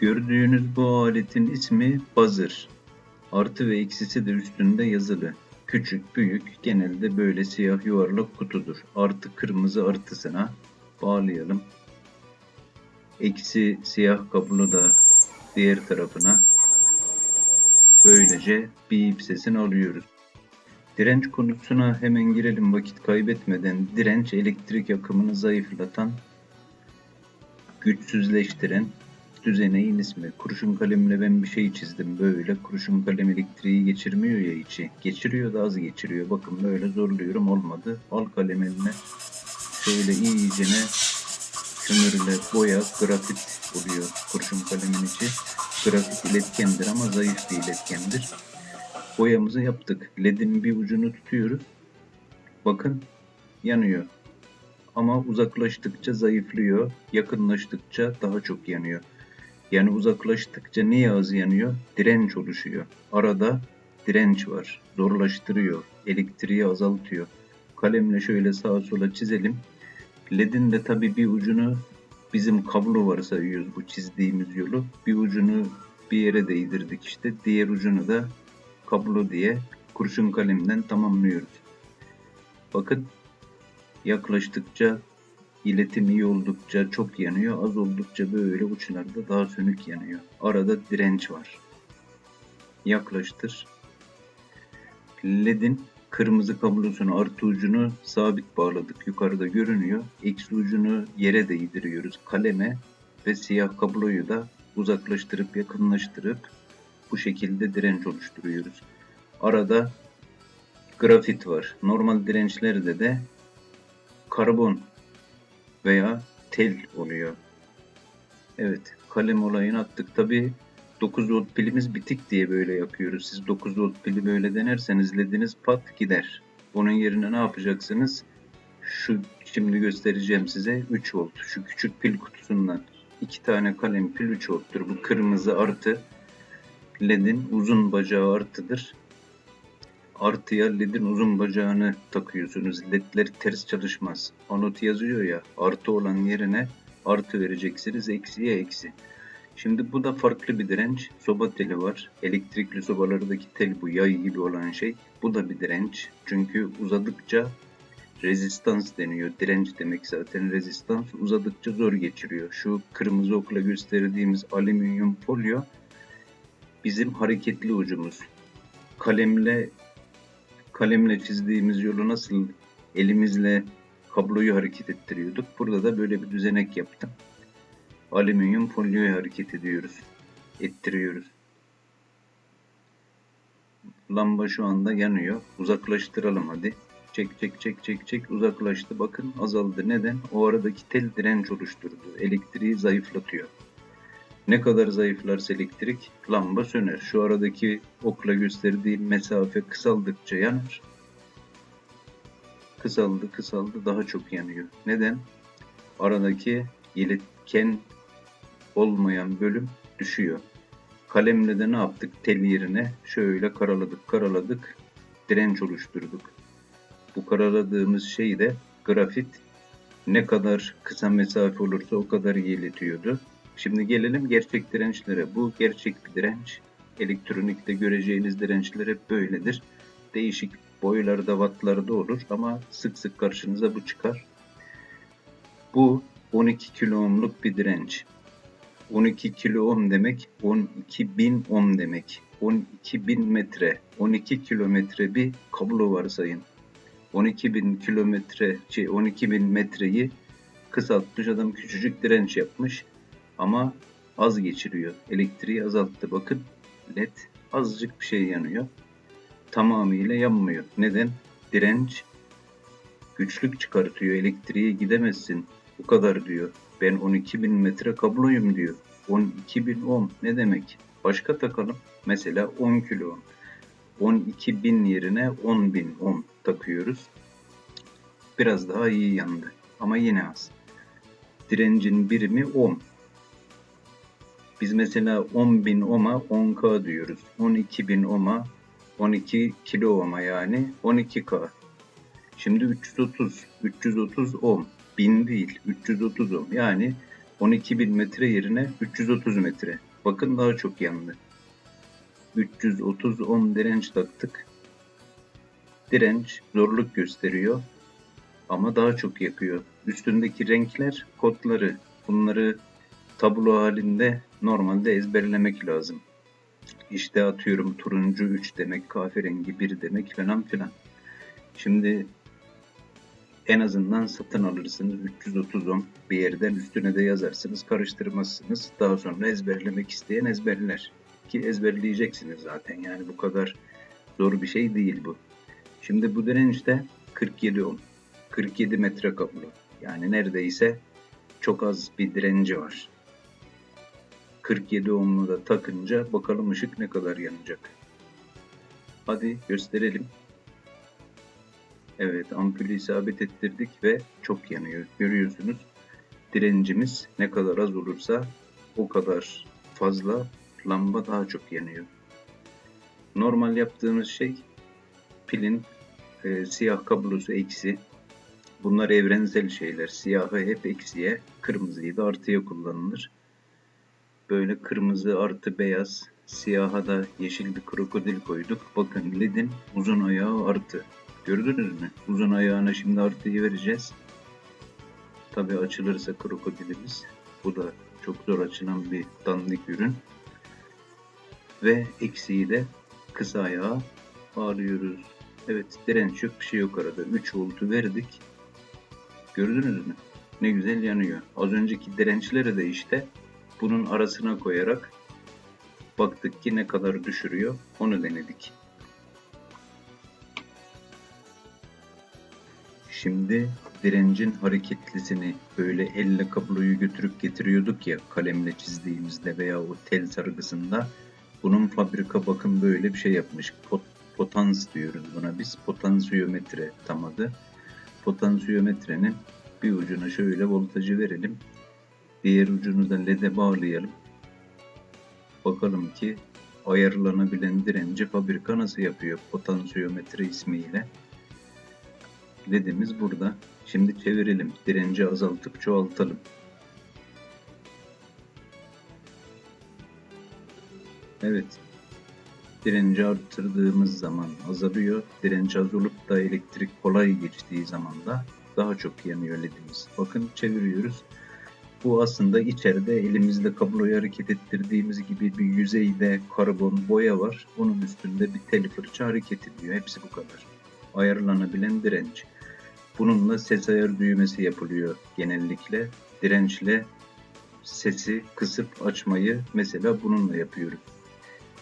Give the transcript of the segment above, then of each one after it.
Gördüğünüz bu aletin ismi buzzer. Artı ve eksisi de üstünde yazılı. Küçük, büyük, genelde böyle siyah yuvarlak kutudur. Artı kırmızı artısına bağlayalım. Eksi siyah kablo da diğer tarafına. Böylece bir ip sesini alıyoruz. Direnç konusuna hemen girelim vakit kaybetmeden. Direnç elektrik akımını zayıflatan, güçsüzleştiren düzeneğin ismi. Kurşun kalemle ben bir şey çizdim böyle. Kurşun kalem elektriği geçirmiyor ya içi. Geçiriyor da az geçiriyor. Bakın böyle zorluyorum olmadı. Al kalem eline. Şöyle iyicene kömürle boya, grafit oluyor kurşun kalemin içi. Grafit iletkendir ama zayıf bir iletkendir. Boyamızı yaptık. Ledin bir ucunu tutuyoruz. Bakın yanıyor. Ama uzaklaştıkça zayıflıyor. Yakınlaştıkça daha çok yanıyor. Yani uzaklaştıkça niye az yanıyor? Direnç oluşuyor. Arada direnç var. Zorlaştırıyor. Elektriği azaltıyor. Kalemle şöyle sağa sola çizelim. LED'in de tabii bir ucunu bizim kablo var sayıyoruz bu çizdiğimiz yolu. Bir ucunu bir yere değdirdik işte. Diğer ucunu da kablo diye kurşun kalemden tamamlıyoruz. Bakın yaklaştıkça iletim iyi oldukça çok yanıyor. Az oldukça böyle uçlarda daha sönük yanıyor. Arada direnç var. Yaklaştır. LED'in kırmızı kablosunu artı ucunu sabit bağladık. Yukarıda görünüyor. Eksi ucunu yere değdiriyoruz kaleme ve siyah kabloyu da uzaklaştırıp yakınlaştırıp bu şekilde direnç oluşturuyoruz. Arada grafit var. Normal dirençlerde de karbon veya tel oluyor. Evet, kalem olayını attık. Tabi 9 volt pilimiz bitik diye böyle yapıyoruz. Siz 9 volt pili böyle denerseniz lediniz pat gider. Onun yerine ne yapacaksınız? Şu şimdi göstereceğim size 3 volt. Şu küçük pil kutusundan iki tane kalem pil 3 volttur. Bu kırmızı artı ledin uzun bacağı artıdır. Artıya ledin uzun bacağını takıyorsunuz. Ledler ters çalışmaz. Anot yazıyor ya artı olan yerine artı vereceksiniz. Eksiye eksi. Şimdi bu da farklı bir direnç. Soba teli var. Elektrikli sobalardaki tel bu yay gibi olan şey. Bu da bir direnç. Çünkü uzadıkça rezistans deniyor. Direnç demek zaten rezistans. Uzadıkça zor geçiriyor. Şu kırmızı okla gösterdiğimiz alüminyum folyo bizim hareketli ucumuz. Kalemle kalemle çizdiğimiz yolu nasıl elimizle kabloyu hareket ettiriyorduk. Burada da böyle bir düzenek yaptım. Alüminyum folyoyu hareket ediyoruz. Ettiriyoruz. Lamba şu anda yanıyor. Uzaklaştıralım hadi. Çek çek çek çek çek uzaklaştı. Bakın azaldı. Neden? O aradaki tel direnç oluşturdu. Elektriği zayıflatıyor. Ne kadar zayıflarsa elektrik lamba söner. Şu aradaki okla gösterdiğim mesafe kısaldıkça yanar. Kısaldı kısaldı daha çok yanıyor. Neden? Aradaki iletken olmayan bölüm düşüyor. Kalemle de ne yaptık? Tel yerine şöyle karaladık karaladık direnç oluşturduk. Bu karaladığımız şey de grafit ne kadar kısa mesafe olursa o kadar iyi iletiyordu. Şimdi gelelim gerçek dirençlere. Bu gerçek bir direnç. Elektronikte göreceğiniz dirençler hep böyledir. Değişik boylarda, wattlarda olur ama sık sık karşınıza bu çıkar. Bu 12 kilo ohmluk bir direnç. 12 kilo ohm demek 12 bin ohm demek. 12 bin metre, 12 kilometre bir kablo varsayın. 12 bin kilometre, şey 12 bin metreyi kısaltmış adam küçücük direnç yapmış. Ama az geçiriyor. Elektriği azalttı. Bakın led azıcık bir şey yanıyor. Tamamıyla yanmıyor. Neden? Direnç güçlük çıkartıyor. Elektriğe gidemezsin. Bu kadar diyor. Ben 12.000 metre kabloyum diyor. 12.000 ohm ne demek? Başka takalım. Mesela 10 kilo ohm. 12.000 yerine 10.000 ohm takıyoruz. Biraz daha iyi yandı. Ama yine az. Direncin birimi ohm. Biz mesela 10.000 ohm'a 10K diyoruz. 12.000 ohm'a 12 kilo ohm'a yani 12K. Şimdi 330, 330 ohm. 1000 değil, 330 ohm. Yani 12.000 metre yerine 330 metre. Bakın daha çok yandı. 330 ohm direnç taktık. Direnç zorluk gösteriyor ama daha çok yakıyor. Üstündeki renkler kodları. Bunları tablo halinde normalde ezberlemek lazım. İşte atıyorum turuncu 3 demek, kahverengi 1 demek falan filan. Şimdi en azından satın alırsınız 330 ohm bir yerden üstüne de yazarsınız karıştırmazsınız. Daha sonra ezberlemek isteyen ezberler. Ki ezberleyeceksiniz zaten yani bu kadar zor bir şey değil bu. Şimdi bu dirençte 47 ohm. 47 metre kablo. Yani neredeyse çok az bir direnci var. 47 ohm'u da takınca bakalım ışık ne kadar yanacak. Hadi gösterelim. Evet ampulü isabet ettirdik ve çok yanıyor. Görüyorsunuz direncimiz ne kadar az olursa o kadar fazla lamba daha çok yanıyor. Normal yaptığımız şey pilin e, siyah kablosu eksi. Bunlar evrensel şeyler. Siyahı hep eksiye, kırmızıyı da artıya kullanılır. Böyle kırmızı artı beyaz, siyaha da yeşil bir krokodil koyduk. Bakın LED'in uzun ayağı artı. Gördünüz mü? Uzun ayağına şimdi artıyı vereceğiz. Tabi açılırsa krokodilimiz. Bu da çok zor açılan bir dandik ürün. Ve eksiği de kısa ayağa bağlıyoruz. Evet direnç yok bir şey yok arada. 3 voltu verdik. Gördünüz mü? Ne güzel yanıyor. Az önceki dirençleri de işte bunun arasına koyarak baktık ki ne kadar düşürüyor. Onu denedik. Şimdi direncin hareketlisini böyle elle kabloyu götürüp getiriyorduk ya kalemle çizdiğimizde veya o tel sargısında bunun fabrika bakın böyle bir şey yapmış. Pot, potans diyoruz buna biz. Potansiyometre tam adı. Potansiyometrenin bir ucuna şöyle voltajı verelim. Diğer ucunu da led'e bağlayalım. Bakalım ki ayarlanabilen direnci fabrika nasıl yapıyor potansiyometre ismiyle. LED'imiz burada. Şimdi çevirelim. Direnci azaltıp çoğaltalım. Evet. Direnci arttırdığımız zaman azalıyor. Direnç az olup da elektrik kolay geçtiği zaman da daha çok yanıyor ledimiz. Bakın çeviriyoruz. Bu aslında içeride elimizde kabloyu hareket ettirdiğimiz gibi bir yüzeyde karbon boya var. Bunun üstünde bir tel fırça hareket ediyor. Hepsi bu kadar. Ayarlanabilen direnç. Bununla ses ayar düğmesi yapılıyor genellikle. Dirençle sesi kısıp açmayı mesela bununla yapıyoruz.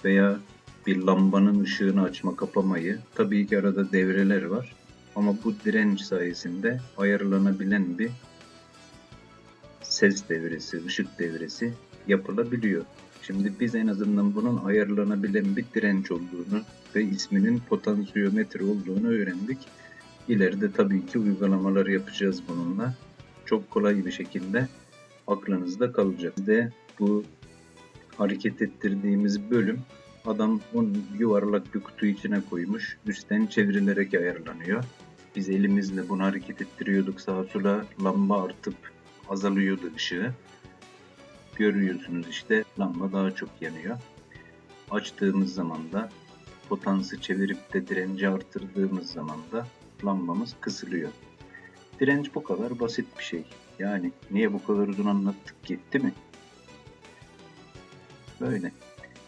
Veya bir lambanın ışığını açma kapamayı. Tabii ki arada devreler var. Ama bu direnç sayesinde ayarlanabilen bir ses devresi, ışık devresi yapılabiliyor. Şimdi biz en azından bunun ayarlanabilen bir direnç olduğunu ve isminin potansiyometre olduğunu öğrendik. İleride tabii ki uygulamalar yapacağız bununla. Çok kolay bir şekilde aklınızda kalacak. De bu hareket ettirdiğimiz bölüm adam onu yuvarlak bir kutu içine koymuş. Üstten çevrilerek ayarlanıyor. Biz elimizle bunu hareket ettiriyorduk sağa sola lamba artıp azalıyordu ışığı. Görüyorsunuz işte lamba daha çok yanıyor. Açtığımız zaman da potansı çevirip de direnci arttırdığımız zaman da lambamız kısılıyor. Direnç bu kadar basit bir şey. Yani niye bu kadar uzun anlattık ki değil mi? Böyle.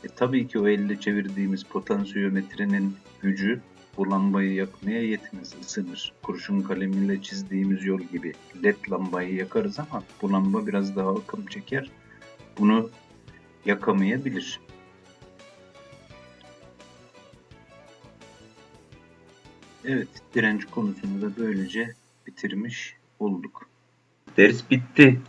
E, tabii ki o elle çevirdiğimiz potansiyometrenin gücü bu lambayı yakmaya yetmez, ısınır. Kurşun kalemiyle çizdiğimiz yol gibi led lambayı yakarız ama bu lamba biraz daha akım çeker. Bunu yakamayabilir. Evet, direnç konusunu da böylece bitirmiş olduk. Ders bitti.